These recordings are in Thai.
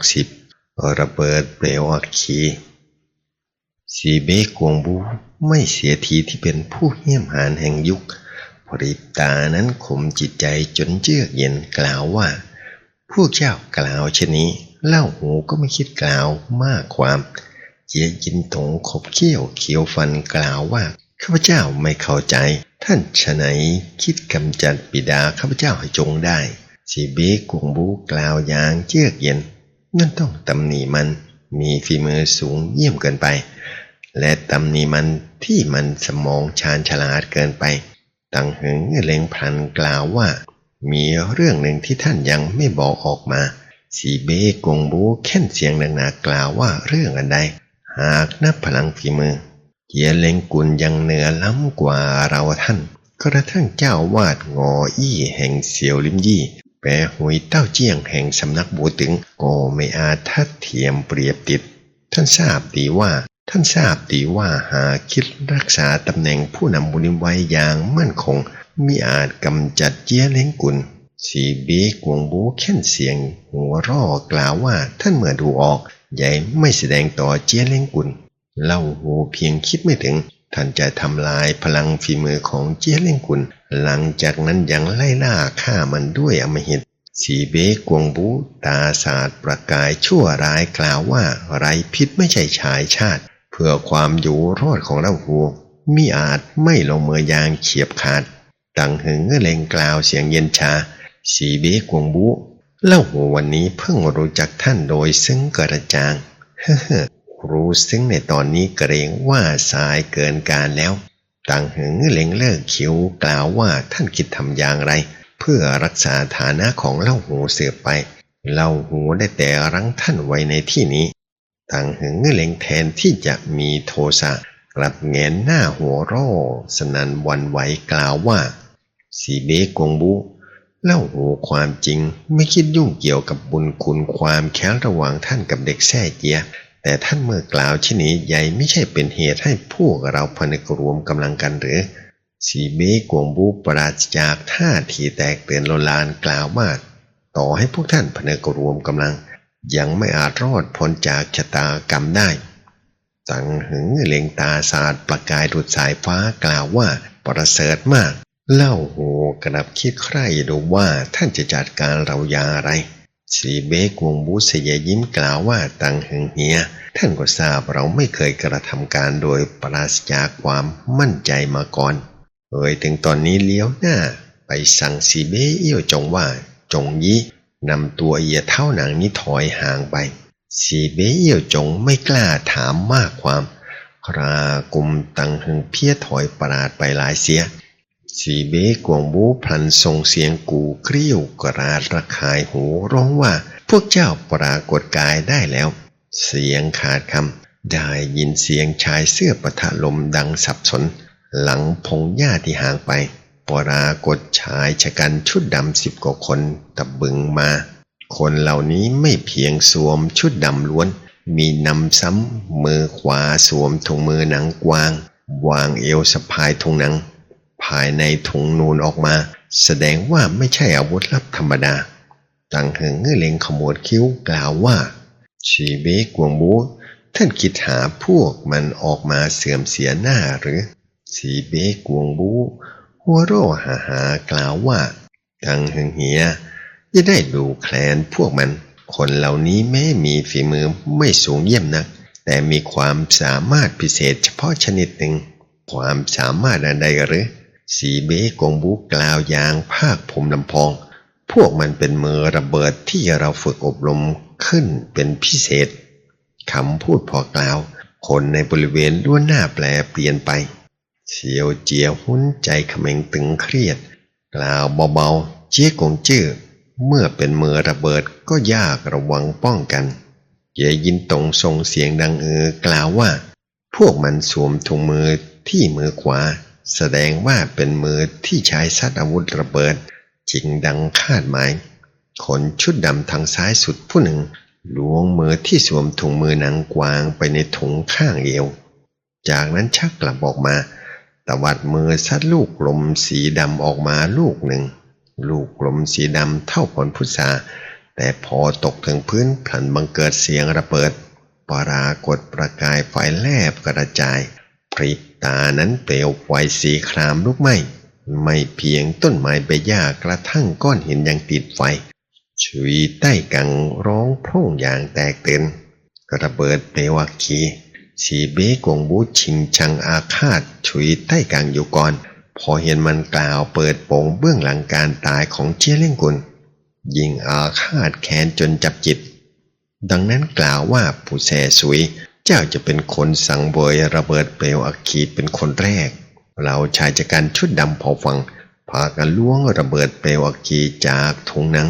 60 ระเบิดเปลวอัคคีสีเบกวงบูไม่เสียทีที่เป็นผู้เหี้ยมหานแห่งยุคพริบตานั้นข่มจิตใจจนเจือกเย็นกล่าวว่า พวกเจ้ากล่าวเช่นนี้ เล่าหูก็ไม่คิดกล่าวมากความเจียยินตงขบเขี้ยวเขียวฟันกล่าวว่าข้าพเจ้าไม่เข้าใจ ท่านฉไหนคิดกำจัดปิดาข้าพเจ้าให้จงได้สีเบกวงบูกล่าวอย่างเจือกเย็น นั่นต้องตำหนิมันมีฝีมือสูงเยี่ยมเกินไป และตำหนิมันที่มันสมองชาญฉลาดเกินไป ตังหึงเล็งพลันกล่าวว่า มีเรื่องหนึ่งที่ท่านยังไม่บอกออกมาสีเบกงบูแค่นเสียงหนักๆกล่าวว่าเรื่องอันใด หากนับพลังฝีมือเกียเล็งกุลยังเหนือล้ำกว่าเราท่าน กระทั่งเจ้าวาดงออี้แห่งเสียวลิมยี่ แปรหุยเต้าเจียงแห่งสำนักบูตึงก็ไม่อาจทัดเทียมเปรียบติด ท่านทราบดีว่า ท่านทราบดีว่าหาคิดรักษาตำแหน่งผู้นำบุญไว้อย่างมั่นคงมิอาจกำจัดเจียเล้งกุลสีเบกวงบูแค่นเสียง หัวร่อกล่าวว่าท่านเมื่อดูออกใหญ่ไม่แสดงต่อเจียเล้งกุลเล่าหูเพียงคิดไม่ถึง ท่านจะทำลายพลังฝีมือของเจียเล้งกุล หลังจากนั้นยังไล่ล่าฆ่ามันด้วยอมหิต สีเบกวงบูตาศาสตร์ประกายชั่วร้ายกล่าวว่าไรพิษไม่ใช่ชายชาติ เพื่อความอยู่รอดของเราหูมิอาจไม่ลงมือยางเฉียบขาดตังหึงเล็งกล่าวเสียงเย็นชา สีเบกวงบูเล่าหัววันนี้เพิ่งรู้จักท่านโดยซึ่งกระจาง เฮ้อรู้ซึ่งในตอนนี้เกรงว่าสายเกินการแล้ว ตังหึงเล็งเลิกคิ้วกล่าวว่าท่านคิดทำอย่างไร เพื่อรักษาฐานะของเล่าหูเสือไป เล่าหูได้แต่รั้งท่านไว้ในที่นี้ตังหึงเล็งแทนที่จะมีโทสะกลับแงนหน้าหัวร่อสนันวันไหวกล่าวว่าสีเบกงบุเล่าหูความจริงไม่คิดยุ่งเกี่ยวกับบุญคุณความแค้นระหว่างท่านกับเด็กแท้เจีย แต่ท่านเมื่อกล่าวเช่นนี้ใหญ่ไม่ใช่เป็นเหตุให้พวกเราพนึกรวมกำลังกันหรือ สีเบกวงบูปราศจากท่าทีแตกเตือนโลลานกล่าวว่าต่อให้พวกท่านพนึกรวมกำลัง ยังไม่อาจรอดพ้นจากชะตากรรมได้ตังหึงเล็งตาศาสาดประกายดุดสายฟ้ากล่าวว่าประเสริฐมาก เล่าโหกระดับคิดใคร่ดูว่าท่านจะจัดการเราอย่างไร สีเบกวงบูเสยยิ้มกล่าวว่าตังหึงเฮีย ท่านก็ทราบเราไม่เคยกระทำการโดยปราศจากความมั่นใจมาก่อนเอ่ยถึงตอนนี้เลี้ยวหน้า ไปสั่งสีเบเอี้ยวจงว่า จงยี่นำตัวเอียเท่าหนังนี้ถอยห่างไป สีเบเอี้ยวจงไม่กล้าถามมากความ ครากุมตังหึงเพี้ยถอยปราดไปหลายเสีย สีเบกวงบูพลันส่งเสียงกูเกรี้ยวกราดระคายหูร้องว่าพวกเจ้าปรากฏกายได้แล้ว เสียงขาดคำได้ยินเสียงชายเสื้อปะทะลมดังสับสน หลังพงหญ้าที่ห่างไป ปรากฏชายชะกันชุดดำสิบกว่าคนตะบึงมา คนเหล่านี้ไม่เพียงสวมชุดดำล้วน มีนำซ้ำมือขวาสวมถุงมือหนังกวาง วางเอวสะพายถุงหนัง ภายในถุงนูนออกมา แสดงว่าไม่ใช่อาวุธลับธรรมดาตังหึงเล็งขมวดคิ้วกล่าวว่า ชีเบกวงบูท่านคิดหาพวกมันออกมาเสื่อมเสียหน้าหรือสีเบกวงบูหัวโร่หาหากล่าวว่าตังหึงเหียจะได้ดูแคลนพวกมัน คนเหล่านี้แม้มีฝีมือไม่สูงเยี่ยมนัก แต่มีความสามารถพิเศษเฉพาะชนิดหนึ่ง ความสามารถอันใดหรือ สีเบกงบูกล่าวอย่างภาคภูมิลำพอง พวกมันเป็นมือระเบิดที่เราฝึกอบรมขึ้นเป็นพิเศษคำพูดพอกล่าว คนในบริเวณล้วนหน้าแปลเปลี่ยนไปเสียวเจียวหุ้นใจเขม็งตึงเครียด กล่าวเบาๆ เจ๊กงจื้อเมื่อเป็นมือระเบิดก็ยากระวังป้องกันเยยินตรงส่งเสียงดังเออกล่าวว่า พวกมันสวมถุงมือที่มือขวา แสดงว่าเป็นมือที่ใช้ซัดอาวุธระเบิดจริงดังคาดหมาย คนชุดดำทางซ้ายสุดผู้หนึ่งล้วงมือที่สวมถุงมือหนังกวางไปในถุงข้างเอว จากนั้นชักกลับออกมาตวัดมือซัดลูกกลมสีดำออกมาลูกหนึ่ง ลูกกลมสีดำเท่าผลพุทราแต่พอตกถึงพื้นพลันบังเกิดเสียงระเบิดปรากฏประกายไฟแลบกระจาย พริบตานั้นเปลวไฟสีครามลุกไหม้ไม่เพียงต้นไม้ใบหญ้ากระทั่งก้อนหินยังติดไฟชุยใต้กังร้องโพร่งอย่างแตกตื่นระเบิดเปลวอัคีสีเบกงบูชิงชังอาฆาตชุยใต้กังอยู่ก่อน พอเห็นมันกล่าวเปิดโปงเบื้องหลังการตายของเจียเล่งกุลยิงอาฆาตแค้นจนจับจิต ดังนั้นกล่าวว่าผู้แสสุย เจ้าจะเป็นคนสั่งเวยระเบิดเปลวอัคคีเป็นคนแรก เราชายจัดการชุดดำพอฟัง พากันล้วงระเบิดเปลวอัคีจากถุงนัง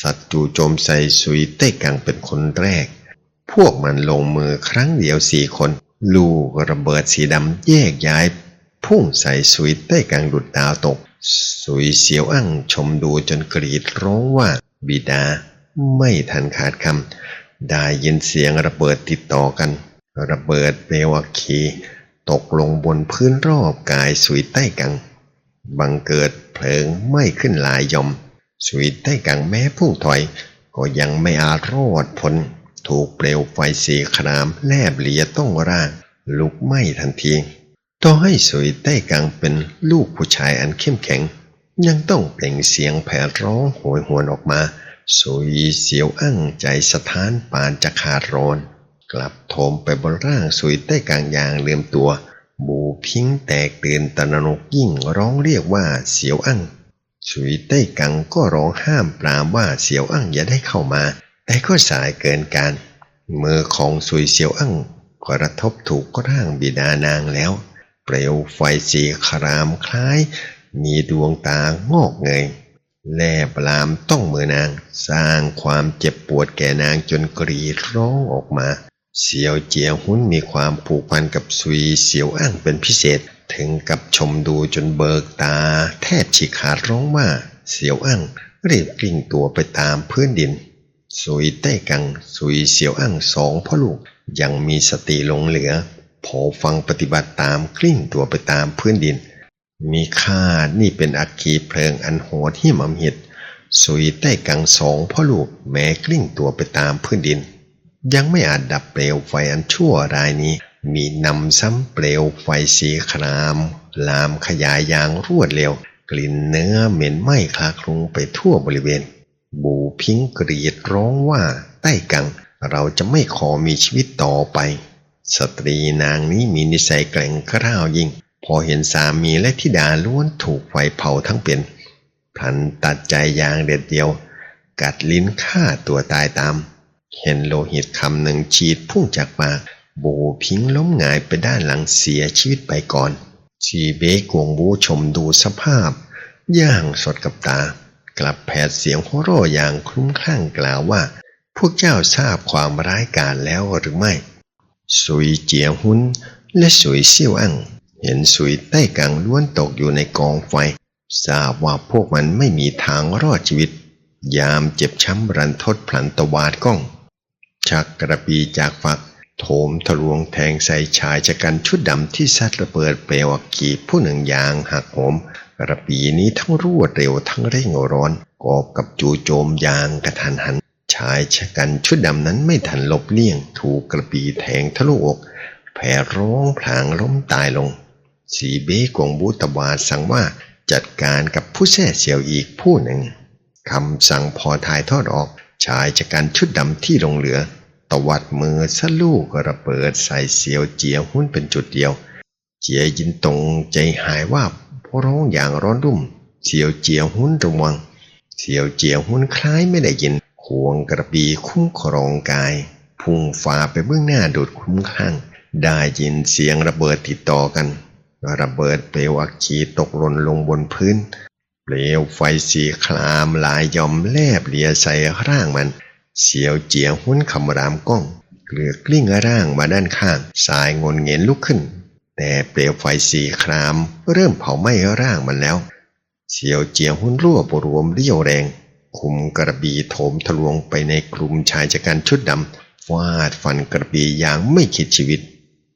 สัตว์จู่โจมใส่สุยเต้กังเป็นคนแรก พวกมันลงมือครั้งเดียวสี่คน ลูกระเบิดสีดำแยกย้าย พุ่งใส่สุยเต้กังหลุดดาวตก สุยเสียวอั้งชมดูจนกรีดร้องว่าบิดา ไม่ทันขาดคำ ได้ยินเสียงระเบิดติดต่อกัน ระเบิดเปวอัคคี ตกลงบนพื้นรอบกายสุยใต้กัง บังเกิดเพลิงไหม้ขึ้นหลายยอม สุยใต้กังแม้พุ่งถอย ก็ยังไม่อาจรอดพ้นถูกเปลวไฟสีครามแลบเลียต้องร่าง ลุกไหม้ทันทีต่อให้สุยใต้กังเป็นลูกผู้ชายอันเข้มแข็ง ยังต้องเปล่งเสียงแผ่ร้องโหยหวนออกมา สุยเสียวอั้งใจสถานปานจะขาดร้อน กลับโถมไปบนร่างสุยใต้กลางยางเลื่อมตัว บูพิงแตกตื่นตะหนกยิ่งร้องเรียกว่าเสียวอั้งสุยใต้กังก็ร้องห้ามปรามว่าเสียวอั้งอย่าได้เข้ามา แต่ก็สายเกินการ มือของสุยเสียวอั้งกระทบถูกร่างบิดานางแล้ว เปลวไฟสีครามคล้าย มีดวงตางอกเงย แลบลามต้องมือนาง สร้างความเจ็บปวดแก่นางจนกรีดร้องออกมา เสียวเจียหุ้นมีความผูกพันกับซุยเสียวอ้างเป็นพิเศษ ถึงกับชมดูจนเบิกตา แทบฉีกขาดร้องว่า เสียวอ้างรีบกลิ้งตัวไปตามพื้นดินซุยใต้กังซุยเสียวอ้างสองพ่อลูกยังมีสติหลงเหลือพอฟังปฏิบัติตามกลิ้งตัวไปตามพื้นดิน มีค่านี่เป็นอัคคีเพลิงอันโหดที่มำหิดสุยใต้กังสองพ่อลูกแม้กลิ้งตัวไปตามพื้นดิน ยังไม่อาจดับเปลวไฟอันชั่วรายนี้ มีนำซ้ำเปลวไฟสีคราม ลามขยายอย่างรวดเร็ว กลิ่นเนื้อเหม็นไหม้คลาคลุ้งไปทั่วบริเวณ บูพิงกรีดร้องว่าใต้กัง เราจะไม่ขอมีชีวิตต่อไป สตรีนางนี้มีนิสัยแกร่งกร้าวยิ่ง พอเห็นสามีและธิดาล้วนถูกไฟเผาทั้งเป็นพลันตัดใจอย่างเด็ดเดียว กัดลิ้นฆ่าตัวตายตาม เห็นโลหิตคำหนึ่งฉีดพุ่งจากปาก บูพิงล้มหงายไปด้านหลังเสียชีวิตไปก่อนชีเบกวงบูชมดูสภาพ ย่างสดกับตา กลับแผดเสียงหัวเราะอย่างคลุ้มคลั่งกล่าวว่า พวกเจ้าทราบความร้ายกาจแล้วหรือไม่ สุยเจียหุนและสุยเซี่ยวอั้ง เห็นสุยใต้กังล้วนตกอยู่ในกองไฟ ทราบว่าพวกมันไม่มีทางรอดชีวิต ยามเจ็บช้ำรันทดพลันตวาดก้อง ชักกระปีจากฝัก โถมทะลวงแทงใส่ชายชะกันชุดดำที่ซัดระเบิดเปลวอักขีผู้หนึ่งอย่างหักโหมกระปีนี้ทั้งรวดเร็วทั้งเร่งร้อนกอบกับจูโจมยางกระทันหัน ชายชะกันชุดดำนั้นไม่ทันหลบเลี่ยง ถูกกระปีแทงทะลุอกแผ่ร้องพลางล้มตายลง สีเบ้กงบูตวาดสั่งว่าจัดการกับผู้แท้เสียวอีกผู้หนึ่งคำสั่งพอถ่ายทอดออกชายชะกันชุดดำที่ลงเหลือ ตวัดมือสะลูกระเบิดใส่เสียวเจียหุ้นเป็นจุดเดียว เจียยินตรงใจหายว่าพร้องอย่างร้อนรุ่ม เสียวเจียหุ้นระวัง เสียวเจียหุ้นคล้ายไม่ได้ยินควงกระปีคุ้มครองกาย พุ่งฝ่าไปเบื้องหน้าโดดคุ้มข้าง ได้ยินเสียงระเบิดติดต่อกัน ระเบิดเปลวอัคคีตกหล่นลงบนพื้น เปลวไฟสีคลามลายยอมแลบเลียใส่ร่างมัน เสียวเจียหุ้นคำรามก้องเกลือกลิ้งร่างมาด้านข้าง สายงนเงินลุกขึ้น แต่เปลวไฟสีคราม เริ่มเผาไหม้ร่างมันแล้ว เสียวเจียหุ้นรั่วบรวมเรี่ยวแรง คุมกระบี่โถมทะลวงไปในกลุ่มชายชะกันชุดดำฟาดฟันกระบี่อย่างไม่คิดชีวิต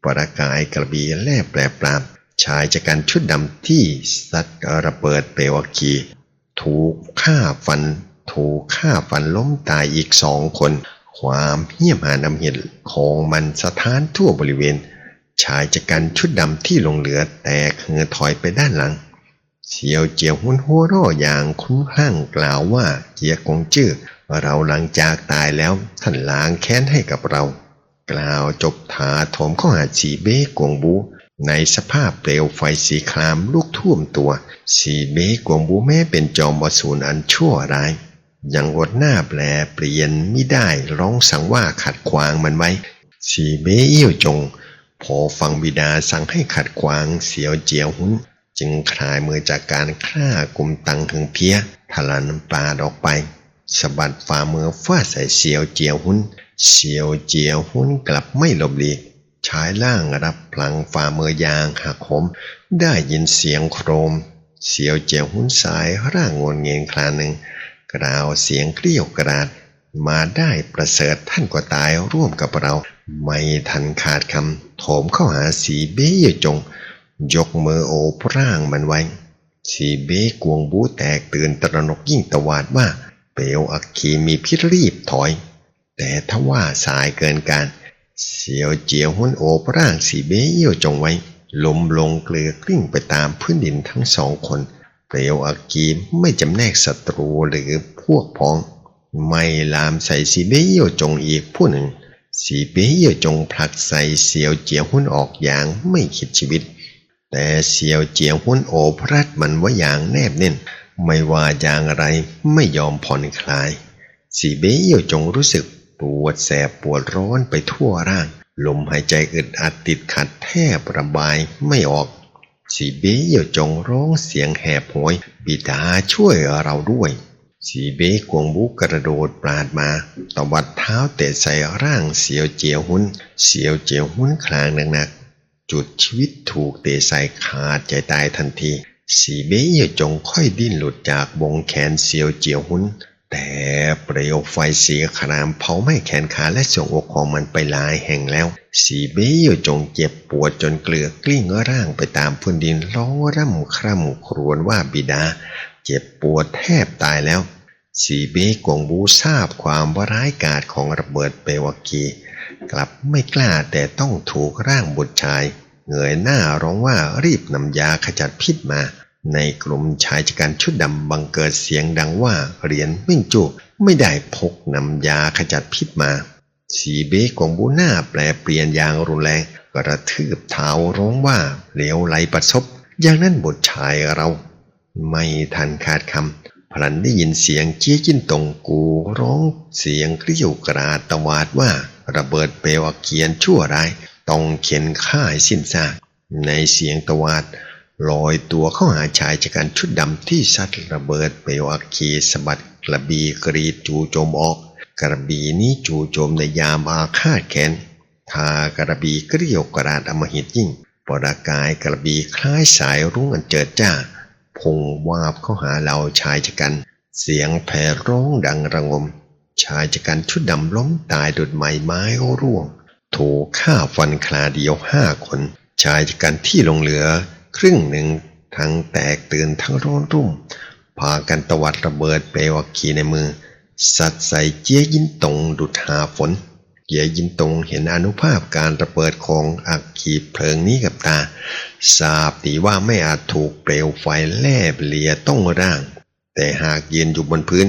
ประกายกระบี่แลบแปรปราม ชายชะกันชุดดำที่ซัดระเบิดเปลวอัคคี ถูกฆ่าฟัน ถูกฆ่าฟันล้มตายอีกสองคน ความเหี้ยมหานำเห็นของมันสถานทั่วบริเวณ ชายจักรันชุดดำที่ลงเหลือแตกเหือถอยไปด้านหลังเสียวเจียวหุนหัวร่ออย่างคุ้มคลั่งกล่าวว่าเจียกงจื้อเราหลังจากตายแล้วท่านล้างแค้นให้กับเรา กล่าวจบถาโถมข้าหาสีเบ้กวงบู ในสภาพเปลวไฟสีครามลุกท่วมตัว สีเบ้กวงบูแม้เป็นจอมอสูรอันชั่วร้ายยังอดหน้าแปลเปลี่ยนไม่ได้ร้องสั่งว่าขัดขวางมันไว้ สีเบ้เอี้ยวจง พอฟังบิดาสั่งให้ขัดขวางเสียวเจียวหุนจึงคลายมือจากการฆ่ากลุ่มตังถึงเพียทะลันปาดออกไปสะบัดฝ่ามือฟาดใส่เสียวเจียวหุนเสียวเจียวหุนกลับไม่หลบหลีก ชายล่างรับพลังฝ่ามือยางหักหมได้ยินเสียงโครม เสียวเจียวหุนสายร่างงนเงียนคลาหนึ่งกล่าวเสียงเกลี้ยวกราด มาได้ประเสริฐท่านก็ตายร่วมกับเรา ไม่ทันขาดคำโถมเข้าหาสีเบ้ยจง ยกมือโอบร่างมันไว้ สีเบ้กวงบูแตกตื่นตระหนกยิ่งตวาดว่า เปลวอักขีมีพิรีบถอย แต่ถ้าว่าสายเกินการ เสียวเจียวหุนโอบร่างสีเบ้เยี่ยวจงไว้ล้มลงเกลือกลิ้งไปตามพื้นดินทั้งสองคน เปลวอักขีไม่จำแนกศัตรูหรือพวกพ้อง ไม่ลามใส่สีเบ้เยี่ยวจงอีกผู้หนึ่ง สีเบ้เยี่ยวจงผลักใส่เสียวเจียวหุนออกอย่างไม่คิดชีวิต แต่เสียวเจียวหุนโอบรัดมันไว้อย่างแนบแน่น ไม่ว่าอย่างไรไม่ยอมผ่อนคลาย สีเบ้เยี่ยวจงรู้สึก ปวดแสบปวดร้อนไปทั่วร่าง ลมหายใจอึดอัดติดขัดแทบระบายไม่ออกสีเบย์ยวจงร้องเสียงแหบโหยบิดาช่วยเราด้วย สีเบ้กวงบุกกระโดดปราดมาตวัดเท้าเตะใส่ร่างเสียวเจียวหุนเสียวเจียวหุนคลางหนักๆจุดชีวิตถูกเตะใส่ขาดใจตายทันที สีเบย์ยวจงค่อยดิ้นหลุดจากวงแขนเสียวเจียวหุน แต่เปลวไฟสีครามเผาไหม้แขนขาและทรวงอกของมันไปหลายแห่งแล้ว สีเบ้อยู่จงเจ็บปวดจนเกลือกลิ้งร่างไปตามพื้นดินร้องร่ำคร่ำครวญว่าบิดา เจ็บปวดแทบตายแล้ว สีเบ้กงบูทราบความว่าร้ายกาจของระเบิดเปวกี กลับไม่กล้าแต่ต้องถูกร่างบุตรชาย เหงยหน้าร้องว่ารีบนำยาขจัดพิษมา ในกลุ่มชายชะกันชุดดำบังเกิดเสียงดังว่าเหรียญวิ่งจูไม่ได้พกนำยาขจัดพิษมา สีเบกของบูหน้าแปลเปลี่ยนอย่างรุนแรงกระทืบเท้าร้องว่าเหลวไหลประสบอย่างนั้นบทชายเรา ไม่ทันขาดคำพลันได้ยินเสียงเจี๊ยจิ้นตรงกูร้องเสียงเกลี้ยวกราดตวาดว่าระเบิดเปลวอักเขียนชั่วร้ายต้องเข็นฆ่าให้สิ้นซากในเสียงตวาด ลอยตัวเข้าหาชายชะกันชุดดำที่ซัดระเบิดเปลวอักขีสะบัดกระบีกรีดจู่โจมออก กระบีนี้จู่โจมในยามอาฆาตแค้นทากระบีเกลียวกราดอมหิตยิ่งปรากายกระบีคล้ายสายรุ่งอันเจิดจ้าพงวาบเข้าหาเราชายชะกัน เสียงแผ่ร้องดังระงม ชายชะกันชุดดำล้มตายดุดไม้ไม้ร่วง ถูกฆ่าฟันคลาเดียวห้าคน ชายชะกันที่ลงเหลือ ครึ่งหนึ่งทั้งแตกตื่นทั้งร้อนรุ่ม พากันตวัดระเบิดเปลวอัคคีในมือ สัดใส่เจียยินตงดุดหาฝนเจียยินตงเห็นอนุภาพการระเบิดของอักขีเพลิงนี้กับตาทราบดีว่าไม่อาจถูกเปลวไฟแลบเลียต้องร่าง แต่หากยืนอยู่บนพื้น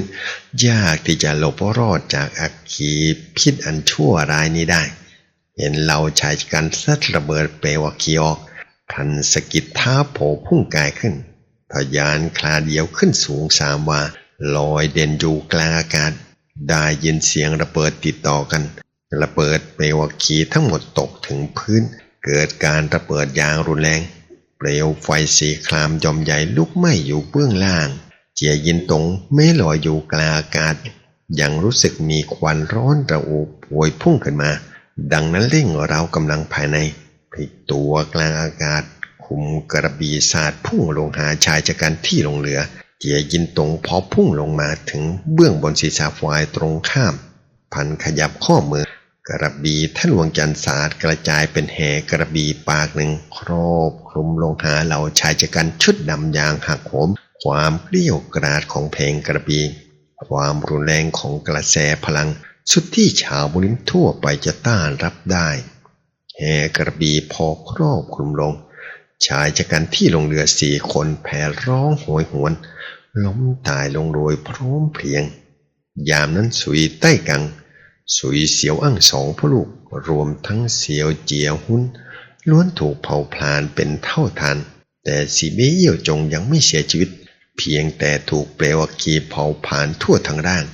ยากที่จะหลบรอดจากอักขีพิษอันชั่วร้ายนี้ได้ เห็นเราชายกันซัดระเบิดเปลวอัคคีออก พันสะกิดเท้าโผพุ่งกายขึ้น ทยานคลาเดียวขึ้นสูงสามวาลอยเด่นอยู่กลางอากาศ ได้ยินเสียงระเบิดติดต่อกัน ระเบิดเปลวอัคคีทั้งหมดตกถึงพื้น เกิดการระเบิดอย่างรุนแรง เปลวไฟสีครามยอมใหญ่ลุกไหม้อยู่เบื้องล่าง เจียยินตงไม่ลอยอยู่กลางอากาศ ยังรู้สึกมีควันร้อนระอุพวยพุ่งขึ้นมา ดังนั้นเร่งเรากำลังภายใน ลิกตัวกลางอากาศ คุมกระบี่ศาสตร์พุ่งลงหาชายชะกันที่ลงเหลือ เจียยินตงพอพุ่งลงมาถึงเบื้องบนศีรษะฝ่ายตรงข้าม พันขยับข้อมือกระบี่ทะลวงจันทร์ศาสตร์กระจายเป็นแห่กระบี่ปากหนึ่งครอบคลุมลงหาเหล่าชายชะกันชุดดำยางหักโหม ความเกลี้ยวกราดของเพลงกระบี่ความรุนแรงของกระแสพลัง สุดที่ชาวบุริมทั่วไปจะต้านรับได้ แห่กระบี่พอครอบคลุมลง ชายชะกันที่ลงเรือสี่คนแผ่ร้องโหยหวน ล้มตายลงโดยพร้อมเพรียง ยามนั้นสุยใต้กัง สุยเสียวอั่งสองพ่อลูกรวมทั้งเสียวเจียวหุ้น ล้วนถูกเผาพลานเป็นเท่าทัน แต่สีเบเยี่ยวจงยังไม่เสียชีวิต เพียงแต่ถูกเปลวอัคคีเผาผลาญทั่วทั้งร่าง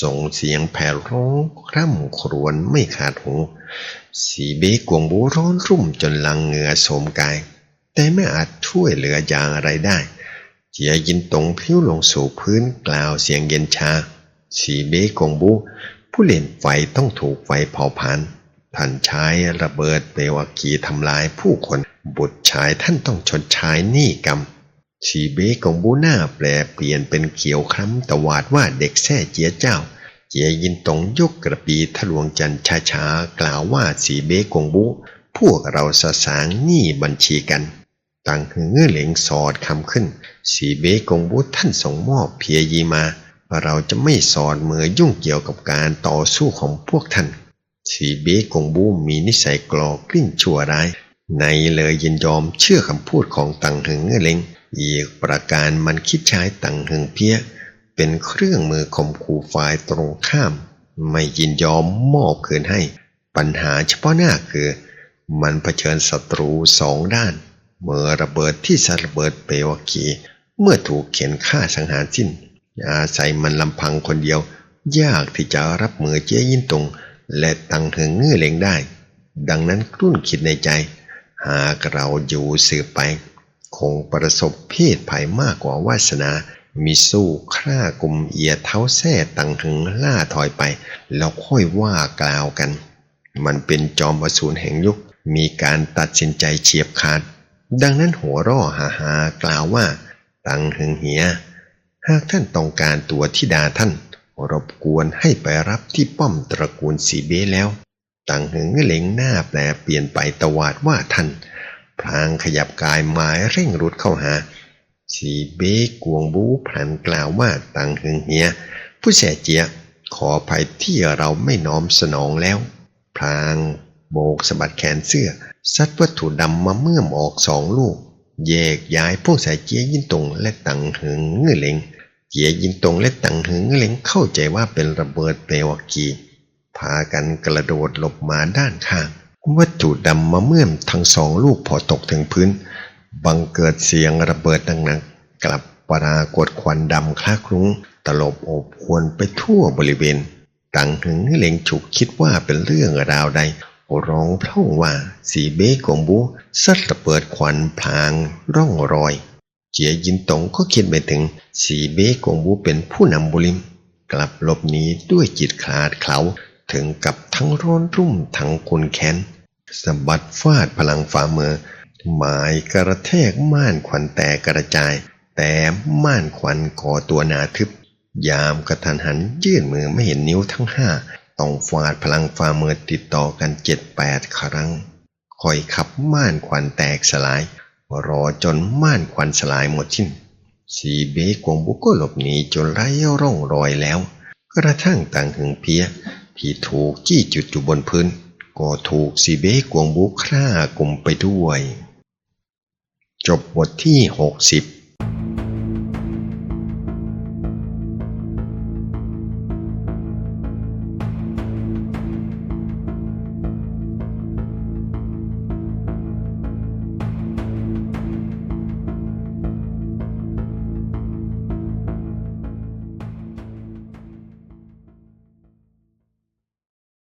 ส่งเสียงแผ่ร้องคร่ำครวญไม่ขาดหู สีเบกวงบูร้อนรุ่มจนลังเหงื่อโสมกาย แต่ไม่อาจช่วยเหลืออย่างอะไรได้ เจียยินตงพิ้วลงสู่พื้นกล่าวเสียงเย็นชา สีเบกงบู ผู้เล่นไฟต้องถูกไฟเผาผลาญท่านใช้ระเบิดเปลวอัคคีทำลายผู้คน บุตรชายท่านต้องชดใช้หนี้กรรม ชีเบกงบูหน้าแปลเปลี่ยนเป็นเขียวคล้ำตวาดว่าเด็กแท้เจียเจ้า เจียยินตงยกกระปีทะลวงจันทร์ช้าๆกล่าวว่าสีเบกงบูพวกเราสะสางหนี้บัญชีกันต่างหือเหลงสอดคำขึ้น สีเบกงบูท่านส่งมอบเพียยีมา เราจะไม่สอดมือยุ่งเกี่ยวกับการต่อสู้ของพวกท่าน สีเบกงบูมีนิสัยกรอกลิ้นชั่วร้าย ในเลยยินยอมเชื่อคำพูดของตังหึงเหลง อีกประการมันคิดใช้ตังหึงเพี้ย เป็นเครื่องมือข่มขู่ฝ่ายตรงข้าม ไม่ยินยอมมอบคืนให้ ปัญหาเฉพาะหน้าคือ มันเผชิญศัตรูสองด้าน เมื่อระเบิดที่สระเบิดเปวกี เมื่อถูกเข็นฆ่าสังหารสิ้น อาศัยมันลำพังคนเดียว ยากที่จะรับมือเจ๊ยินตรง และตังหึงเงื่อเล็งได้ ดังนั้นกรุ่นคิดในใจ หากเราอยู่สืบไป คงประสบเพศภัยมากกว่าวาสนามีสู้ฆ่ากลุ่มเอียเท้าแท่ตังหึงล่าถอยไป แล้วค่อยว่ากล่าวกัน มันเป็นจอมอสูรแห่งยุค มีการตัดสินใจเฉียบขาด ดังนั้นหัวร่อหาหากล่าวว่า ตังหึงเหีย หากท่านต้องการตัวทิดาท่าน รบกวนให้ไปรับที่ป้อมตระกูลสีเบ้แล้ว ตังหึงเหลงหน้าแปลเปลี่ยนไปตวาดว่าท่าน พลางขยับกายหมายเร่งรุดเข้าหา สีเบ้กวงบูพลันกล่าวว่าตังหึงเหีย ผู้แสเจียขออภัยที่เราไม่น้อมสนองแล้ว พลางโบกสะบัดแขนเสื้อซัดวัตถุดำมาเมื่อมออกสองลูก แยกย้ายพวกสายเจียยินตงและตังหึงเงือเหลงเจียยินตงและตังหึงเหลงเข้าใจว่าเป็นระเบิดเปลวอัคคีพากันกระโดดหลบมาด้านข้าง วัตถุดำมาเมื่อมทั้งสองลูกพอตกถึงพื้น บังเกิดเสียงระเบิดดังนักกลับปรากฏควันดำคลาคลุ้ง ตลบอบควนไปทั่วบริเวณตังหึงเหลงฉุกคิดว่าเป็นเรื่องราวใดร้องพร่องว่าสีเบ้กงบูซัดระเบิดควันพลางร่องรอย เจียยินตงก็คิดไปถึงสีเบ้กงบูเป็นผู้นำบุริม กลับหลบหนีด้วยจิตขาดเขาถึงกับทั้งร้อนรุ่มทั้งคุณแค้น สะบัดฟาดพลังฝ่ามือ หมายกระแทกม่านควันแตกกระจาย แต่ม่านควันก่อตัวหนาทึบ ยามกระทันหันยื่นมือไม่เห็นนิ้วทั้งห้าต้องฟาดพลังฝ่ามือติดต่อกันเจ็ดแปดครั้งคอยขับม่านควันแตกสลาย รอจนม่านควันสลายหมดสิ้นสีเบกวงบุกก็หลบหนีจนไร้ร่องรอยแล้ว กระทั่งต่างหึงเพีย ที่ถูกจี้จุดอยู่บนพื้น ก็ถูกสีเบกวงบุคร่ากลุ่มไปด้วย จบบทที่ 60